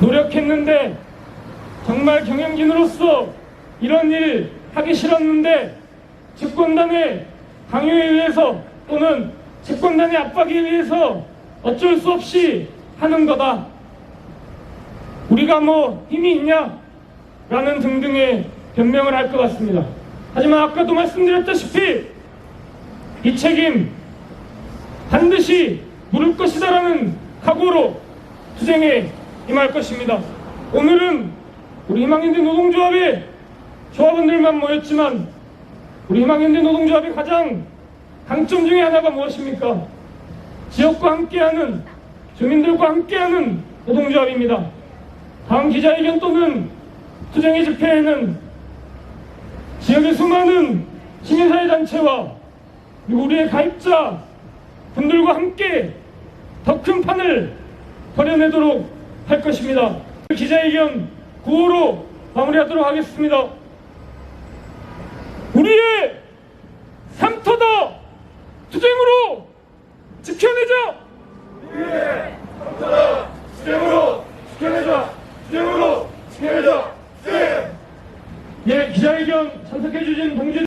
노력했는데 정말 경영진으로서 이런 일 하기 싫었는데 집권단의 강요에 의해서 또는 집권단의 압박에 의해서 어쩔 수 없이 하는 거다. 우리가 뭐 힘이 있냐? 라는 등등의 변명을 할 것 같습니다. 하지만 아까도 말씀드렸다시피 이 책임 반드시 물을 것이다라는 각오로 투쟁에 임할 것입니다. 오늘은 우리 희망현대 노동조합의 조합원들만 모였지만 우리 희망현대 노동조합의 가장 강점 중에 하나가 무엇입니까? 지역과 함께하는 주민들과 함께하는 노동조합입니다. 다음 기자회견 또는 투쟁의 집회에는 지역의 수많은 시민사회 단체와 그리고 우리의 가입자 분들과 함께 더 큰 판을 벌여내도록 할 것입니다. 기자회견 9호로 마무리하도록 하겠습니다. 우리의 삼터더 투쟁으로 지켜내자! 투쟁으로 지켜내자! 투쟁으로 지켜내자! 예, 기자회견 참석해주신 동지